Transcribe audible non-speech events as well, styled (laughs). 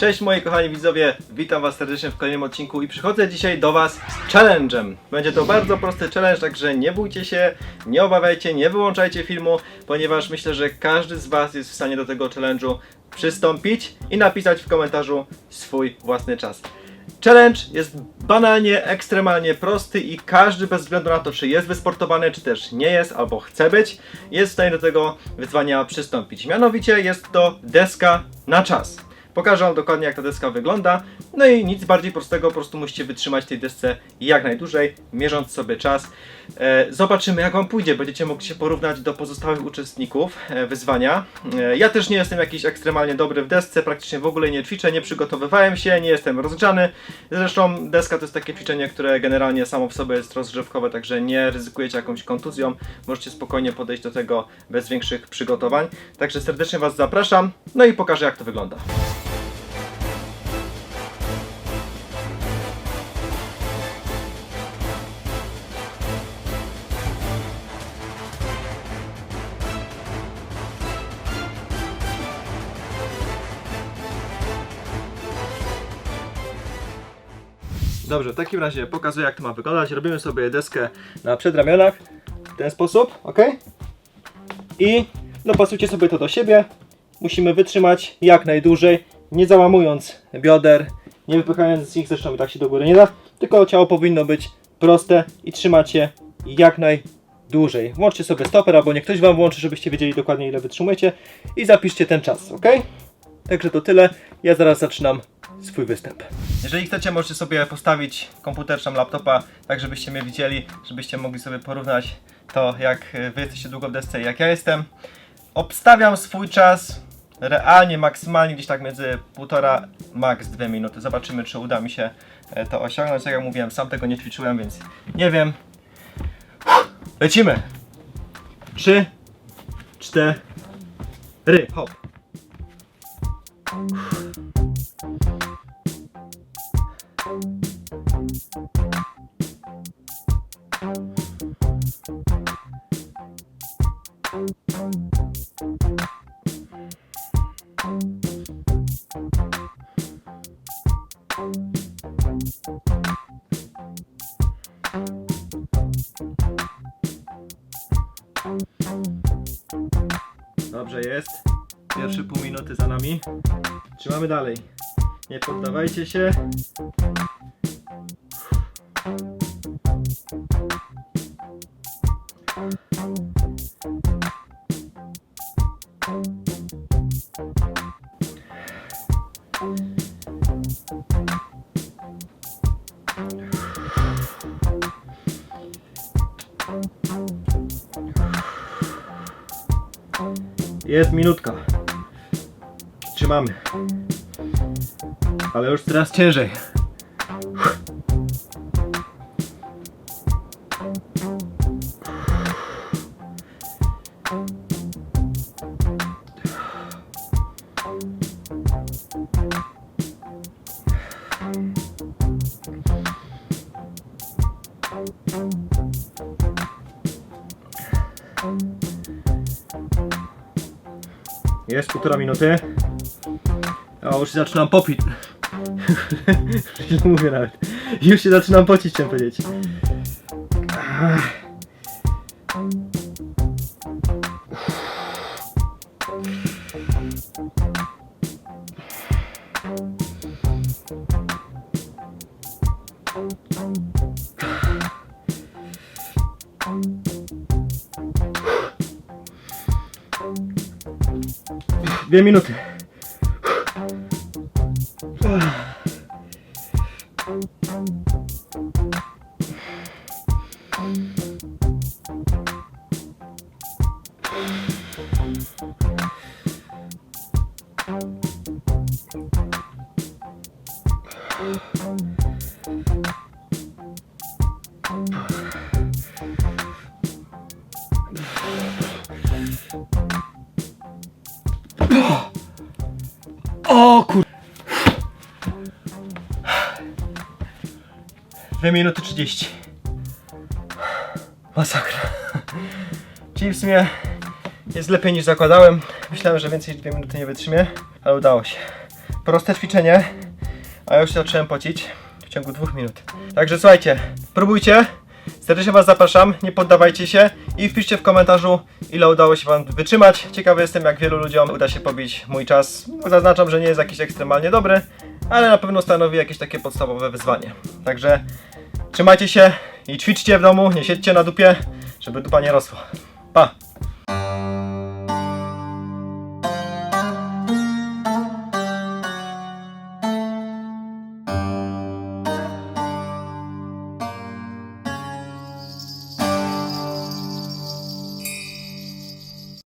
Cześć moi kochani widzowie, witam was serdecznie w kolejnym odcinku i przychodzę dzisiaj do was z challenge'em. Będzie to bardzo prosty challenge, także nie bójcie się, nie obawiajcie, nie wyłączajcie filmu, ponieważ myślę, że każdy z was jest w stanie do tego challenge'u przystąpić i napisać w komentarzu swój własny czas. Challenge jest banalnie, ekstremalnie prosty i każdy bez względu na to, czy jest wysportowany, czy też nie jest, albo chce być, jest w stanie do tego wyzwania przystąpić. Mianowicie jest to deska na czas. Pokażę Wam dokładnie jak ta deska wygląda. No i nic bardziej prostego, po prostu musicie wytrzymać tej desce jak najdłużej, mierząc sobie czas. E, zobaczymy jak Wam pójdzie, będziecie mogli się porównać do pozostałych uczestników e, wyzwania. E, ja też nie jestem jakiś ekstremalnie dobry w desce, praktycznie w ogóle nie ćwiczę, nie przygotowywałem się, nie jestem rozgrzany. Zresztą deska to jest takie ćwiczenie, które generalnie samo w sobie jest rozgrzewkowe, także nie ryzykujecie jakąś kontuzją. Możecie spokojnie podejść do tego bez większych przygotowań. Także serdecznie Was zapraszam, no i pokażę jak to wygląda. Dobrze, w takim razie pokazuję jak to ma wyglądać. Robimy sobie deskę na przedramionach w ten sposób, ok? I dopasujcie sobie to do siebie. Musimy wytrzymać jak najdłużej, nie załamując bioder, nie wypychając z nich, zresztą tak się do góry nie da, tylko ciało powinno być proste i trzymać je jak najdłużej. Włączcie sobie stoper, albo niech ktoś Wam włączy, żebyście wiedzieli dokładnie ile wytrzymujecie i zapiszcie ten czas, ok? Także to tyle. Ja zaraz zaczynam swój występ. Jeżeli chcecie, możecie sobie postawić komputer czy laptopa, tak żebyście mnie widzieli, żebyście mogli sobie porównać to, jak e, wy jesteście długo w desce i jak ja jestem. Obstawiam swój czas realnie, maksymalnie gdzieś tak między półtora, max dwie minuty. Zobaczymy, czy uda mi się e, to osiągnąć. Tak jak mówiłem, sam tego nie ćwiczyłem, więc nie wiem. Lecimy! Trzy, cztery, hop. Dobrze jest. Pierwsze pół minuty za nami. Trzymamy dalej. Nie poddawajcie się. Jest minutka. Trzymamy. Ale już teraz ciężej. Jest półtora minuty. O, już się zaczynam popić. (laughs) Źle mówię nawet. Już się zaczynam pocić, chciałem powiedzieć. Ach. Dwie minuty. O kur... Dwie minuty 30. Masakra. Czyli w sumie jest lepiej niż zakładałem. Myślałem, że więcej niż dwie minuty nie wytrzymię, ale udało się. proste ćwiczenie, a już się zacząłem pocić w ciągu dwóch minut. Także słuchajcie, próbujcie. Serdecznie Was zapraszam, nie poddawajcie się i wpiszcie w komentarzu, ile udało się Wam wytrzymać. Ciekawy jestem, jak wielu ludziom uda się pobić mój czas. Zaznaczam, że nie jest jakiś ekstremalnie dobry, ale na pewno stanowi jakieś takie podstawowe wyzwanie. Także trzymajcie się i ćwiczcie w domu, nie siedźcie na dupie, żeby dupa nie rosła. Pa!